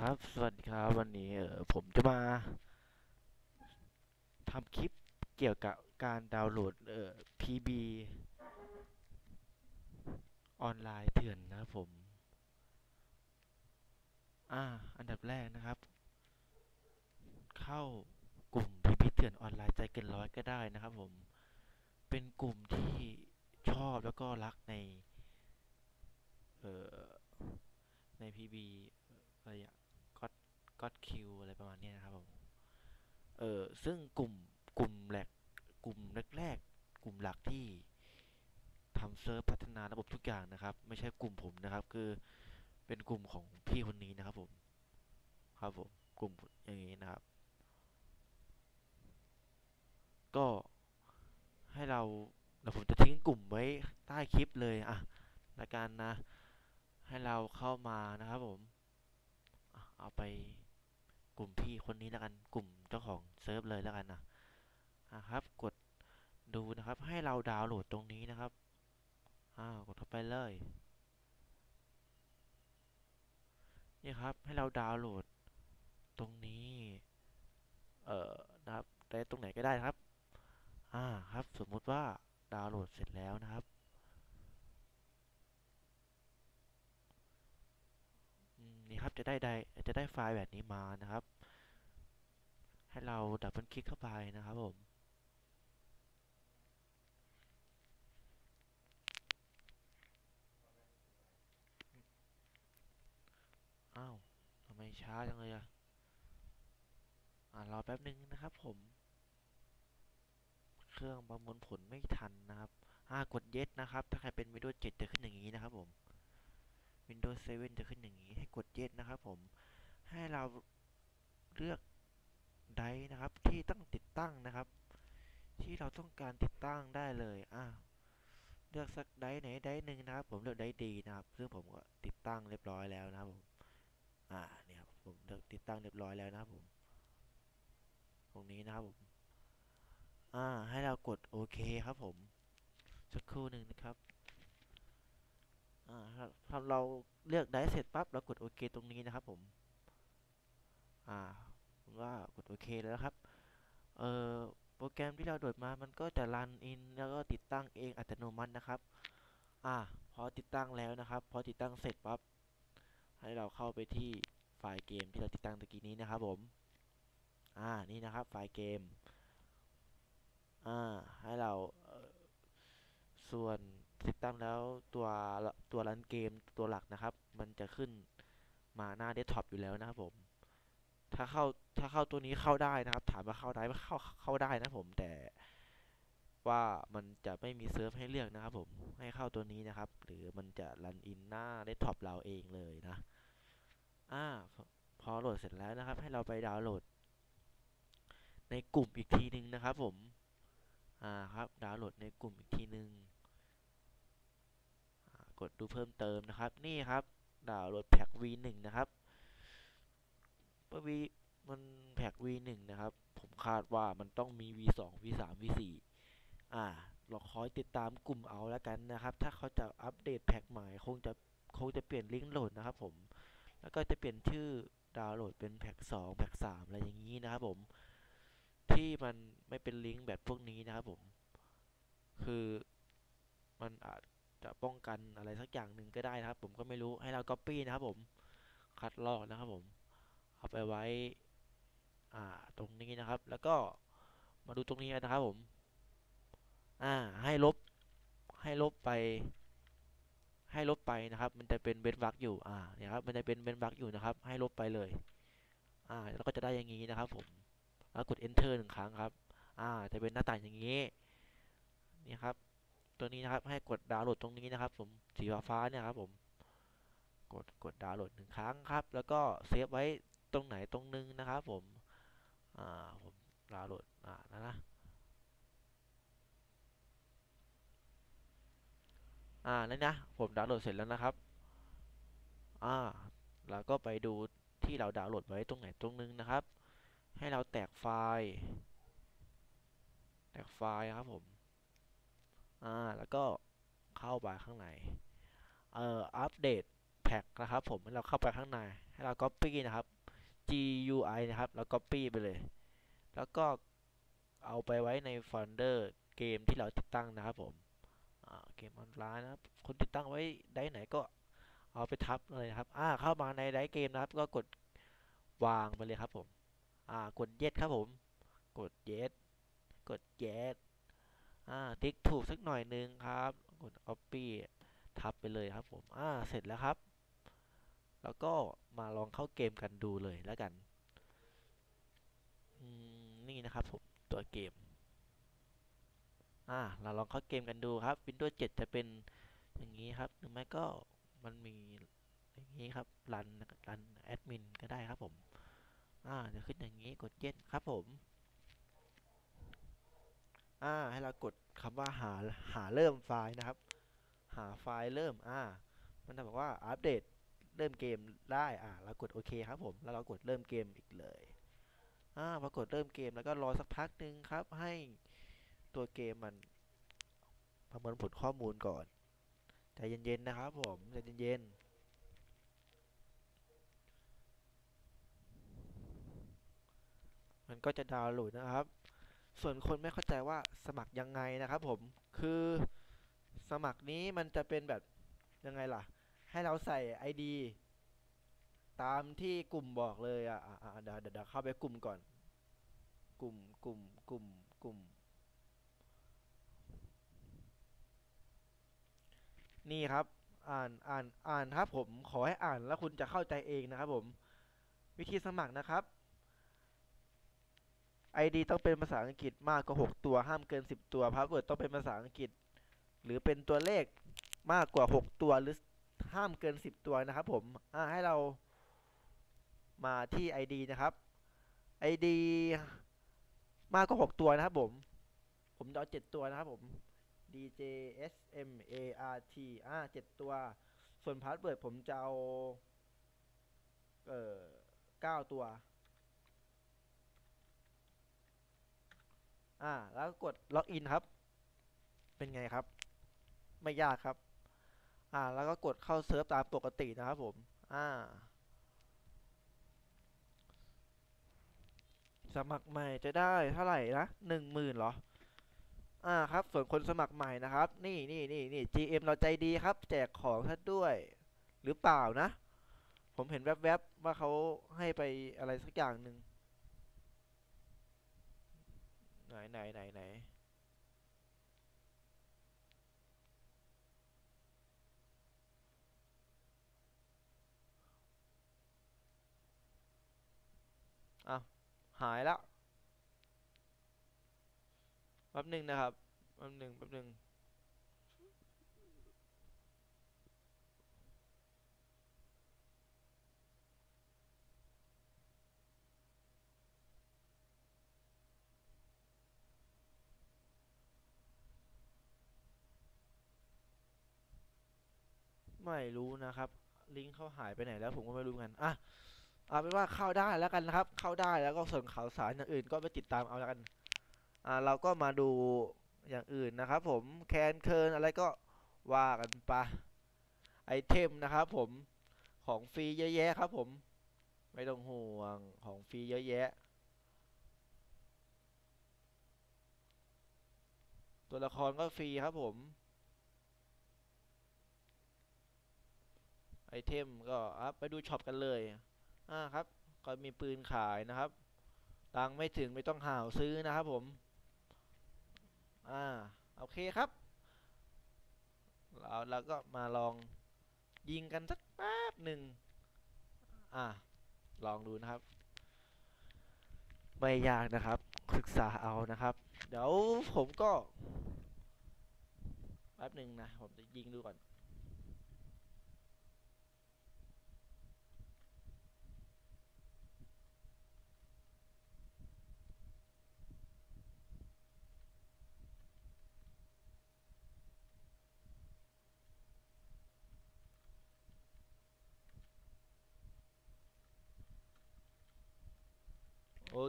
ครับ สวัสดีครับ วันนี้เออผมจะมาทำคลิปเกี่ยวกับการดาวน์โหลดเอ่อ PB ออนไลน์เถื่อนนะครับผม อ่า อันดับแรกนะครับ เข้ากลุ่ม PB เถื่อนออนไลน์ใจเกินร้อยก็ได้นะครับผม เป็นกลุ่มที่ชอบแล้วก็รักใน เอ่อใน PB อะไรอะ ก็อดคิวอะไรประมาณนี้นะครับผม เออซึ่งกลุ่มกลุ่มแรกกลุ่มแรกๆกลุ่มหลักที่ทำเซิร์ฟพัฒนาระบบทุกอย่างนะครับ ไม่ใช่กลุ่มผมนะครับ คือเป็นกลุ่มของพี่คนนี้นะครับ ผม ครับผมกลุ่มอย่างนี้นะครับ ก็ให้เราเดี๋ยวผมจะทิ้งกลุ่มไว้ใต้คลิปเลยอะละกันนะ ให้เราเข้ามานะครับผม เอาไป กลุ่มพี่คนนี้แล้วกันกลุ่มเจ้าของเซิร์ฟเลยแล้วกันนะนะครับ กดดูนะครับ ให้เราดาวน์โหลดตรงนี้นะครับอ้าวกดเข้าไปเลยนี่ครับให้เราดาวน์โหลดตรงนี้ เอ่อนะครับแต่ตรงไหนก็ได้นะครับ อ่าครับ สมมุติว่าดาวน์โหลดเสร็จแล้วนะครับ อืม นี่ครับจะได้ได้จะได้ไฟล์แบบนี้มานะครับ ให้เราดับเบิลคลิกเข้าไปนะครับผมอ้าวทำไมช้าจังเลยอะอ่ารอแป๊บนึงนะครับผม เครื่องประมวลผลไม่ทันนะครับอ่ากด yes นะครับ ถ้าใครเป็น Windows 7จะขึ้นอย่างนี้นะครับผม Windows 7 จะขึ้นอย่างนี้ให้กด yes นะครับผม ให้เราเลือกไดนะครับ ที่ต้องติดตั้งนะครับ ที่เราต้องการติดตั้งได้เลยอ่าเลือกสักไดไหนไดหนึ่งนะครับ ผมเลือกไดดีนะครับ ซึ่งผมก็ติดตั้งเรียบร้อยแล้วนะครับผมอ่าเนี่ยผมเลือกติดตั้งเรียบร้อยแล้วนะครับผม ตรงนี้นะครับผมอ่าให้เรากดโอเคครับผมสักครู่หนึ่งนะครับ ครับพอเราเลือกได้เสร็จปั๊บเรากดโอเคตรงนี้นะครับ ผม อ่าผมว่ากดโอเคแล้วครับ เอ่อโปรแกรมที่เราโหลดมามันก็จะรันอินแล้วก็ติดตั้งเองอัตโนมัตินะครับ อ่าพอติดตั้งแล้วนะครับ พอติดตั้งเสร็จปั๊บให้เราเข้าไปที่ไฟล์เกมที่เราติดตั้งตะกี้นี้นะครับ ผม อ่านี่นะครับ ไฟล์เกม อ่าให้เราส่วน ติดตั้งแล้วตัวตัวรันเกมตัวหลักนะครับ มันจะขึ้นมาหน้าเดสก์ท็อปอยู่แล้วนะครับผม ถ้าเข้าถ้าเข้าตัวนี้เข้าได้นะครับ ถามว่าเข้าได้ไหมเข้าเข้าได้นะผมแต่ว่ามันจะไม่มีเซิร์ฟให้เลือกนะครับผมให้เข้าตัวนี้นะครับ หรือมันจะรันอินหน้าเดสก์ท็อปเราเองเลยนะอ่าพอโหลดเสร็จแล้วนะครับ ให้เราไปดาวน์โหลด ในกลุ่มอีกทีหนึ่งนะครับผมอ่าครับดาวน์โหลดในกลุ่มอีกทีหนึ่ง กดดูเพิ่มเติมนะครับ นี่ครับดาวน์โหลดแพ็ก V1 นะครับเมื่อ V มันแพ็ก V1 นะครับ ผมคาดว่ามันต้องมี V2 V3 V4 อ่าเราคอยติดตามกลุ่มเอาแล้วกันนะครับ ถ้าเขาจะอัปเดตแพ็กใหม่คงจะคงจะเปลี่ยนลิงก์โหลดนะครับ ผม แล้วก็จะเปลี่ยนชื่อดาวน์โหลดเป็นแพ็ก2แพ็ก3อะไรอย่างนี้นะครับผม ที่มันไม่เป็นลิงก์แบบพวกนี้นะครับผม คือมันอาจ จะป้องกันอะไรสักอย่างหนึ่งก็ได้นะครับ ผมก็ไม่รู้ให้เรา copy นะครับผมคัดลอกนะครับผมเอาไปไว้อ่าตรงนี้นะครับ แล้วก็มาดูตรงนี้นะครับผม อ่าให้ลบให้ลบไป ให้ลบไปนะครับ มันจะเป็นเบนวักอยู่อ่าเนี่ยครับมันจะเป็นเบนวักอยู่นะครับ ให้ลบไปเลย อ่าแล้วก็จะได้อย่างนี้นะครับ ผมแล้วกด enter หนึ่งครั้งครับ อ่าจะเป็นหน้าต่างอย่างนี้นี่ครับ ตัวนี้นะครับ ให้กดดาวน์โหลดตรงนี้นะครับ ผมสีฟ้าเนี่ยครับผม กดกดดาวน์โหลดหนึ่งครั้งครับ แล้วก็เซฟไว้ตรงไหนตรงนึงนะครับ ผม อ่าผมดาวน์โหลดอ่านะนะอ่านั่นนะ ผมดาวน์โหลดเสร็จแล้วนะครับ อ่า แล้วก็ไปดูที่เราดาวน์โหลดไว้ตรงไหนตรงนึงนะครับ ให้เราแตกไฟล์ แตกไฟล์ครับผม อ่าแล้วก็เข้าไปข้างในเอ่ออัปเดต pack นะครับผมให้เราเข้าไปข้างใน ให้เรา copy นะครับ GUI นะครับเรา copy ไปเลย แล้วก็เอาไปไว้ในโฟลเดอร์เกมที่เราติดตั้งนะครับผมเกมออนไลน์นะครับคนติดตั้งไว้ได้ไหนก็เอาไปทับเลยครับอ่าเข้ามาในได้เกมนะครับ ก็กดวางไปเลยครับผมอ่ากด yes ครับผม กด yes กด yes อ่าติ๊กถูกสักหน่อยนึงครับ กด copy ทับไปเลยครับผมอ่าเสร็จแล้วครับ แล้วก็มาลองเข้าเกมกันดูเลยแล้วกันนี่นะครับผมตัวเกมอ่าเราลองเข้าเกมกันดูครับ Windows 7 จะเป็นอย่างนี้ครับหรือไม่ก็มันมีอย่างนี้ครับรันรันแอดมินก็ได้ครับผมอ่าจะขึ้นอย่างนี้กดเย็นครับผม อ่าให้เรากดคำว่าหาหาเริ่มไฟล์นะครับ หาไฟล์เริ่มอ่ามันจะบอกว่าอัปเดตเริ่มเกมได้อ่าเรากดโอเคครับผมแล้วเรากดเริ่มเกมอีกเลยอ่าพอกดเริ่มเกมแล้วก็รอสักพักหนึ่งครับ ให้ตัวเกมมันประเมินผลข้อมูลก่อนใจเย็นๆนะครับผมใจเย็นๆมันก็จะดาวน์โหลดนะครับ ส่วนคนไม่เข้าใจว่าสมัครยังไงนะครับผมคือสมัครนี้มันจะเป็นแบบยังไงล่ะ ให้เราใส่ ID ตามที่กลุ่มบอกเลยอะอะเดี๋ยวเดี๋ยวเข้าไปกลุ่มก่อน กลุ่มกลุ่มกลุ่มกลุ่ม นี่ครับ อ่านอ่านอ่านครับผมขอให้อ่านแล้วคุณจะเข้าใจเองนะครับผม วิธีสมัครนะครับ ID ต้องเป็นภาษาอังกฤษมากกว่า 6 ตัวห้ามเกิน 10 ตัวพาสเวิร์ดต้องเป็นภาษาอังกฤษ หรือเป็นตัวเลขมากกว่า 6 ตัวหรือห้ามเกิน 10 ตัวนะครับผมให้เรามาที่ ID นะครับ ID มากกว่า 6 ตัวนะครับผม ผมเอา 7 ตัวนะครับผม DJ S M A R T อ่า7ตัว ส่วนพาสเวิร์ดผมจะเอา เอ่อ9ตัว อ่า แล้วกดล็อกอินครับ เป็นไงครับ ไม่ยากครับ อ่า แล้วก็กดเข้าเซิร์ฟตามปกตินะครับผม อ่า สมัครใหม่จะได้เท่าไหร่นะหนึ่งหมื่นเหรอ อ่าครับ ส่วนคนสมัครใหม่นะครับ นี่นี่นี่นี่ GM เราใจดีครับ แจกของท่านด้วย หรือเปล่านะ ผมเห็นแวบๆว่าเขาให้ไปอะไรสักอย่างหนึ่ง ไหนไหนไหนไหนอ้าวหายแล้วแป๊บหนึ่งนะครับแป๊บหนึ่งแป๊บหนึ่ง ไม่รู้นะครับ ลิงก์เขาหายไปไหนแล้วผมก็ไม่รู้เหมือนกันอะเอาเป็นว่าเข้าได้แล้วกันนะครับ เข้าได้แล้วก็ส่วนข่าวสารอย่างอื่นก็ไปติดตามเอาแล้วกันอ่าเราก็มาดูอย่างอื่นนะครับ ผมแคนเคิร์นอะไรก็ว่ากันไปไอเทมนะครับ ผมของฟรีเยอะแยะครับ ผมไม่ต้องห่วงของฟรีเยอะแยะ ตัวละครก็ฟรีครับผม ไอเทมก็อัพไปดูช็อปกันเลยอ่าครับ ก็มีปืนขายนะครับ ตังไม่ถึงไม่ต้องหาวซื้อนะครับผม อ่าโอเคครับเราเราก็มาลองยิงกันสักแป๊บหนึ่งอ่าลองดูนะครับไม่ยากนะครับ ศึกษาเอานะครับ เดี๋ยวผมก็แป๊บหนึ่งนะ ผมจะยิงดูก่อน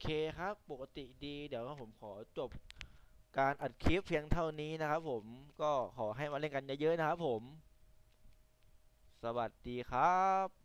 เคครับ ปกติดี เดี๋ยวผมขอจบการอัดคลิปเพียงเท่านี้นะครับผม ก็ขอให้มาเล่นกันเยอะๆนะครับผม สวัสดีครับ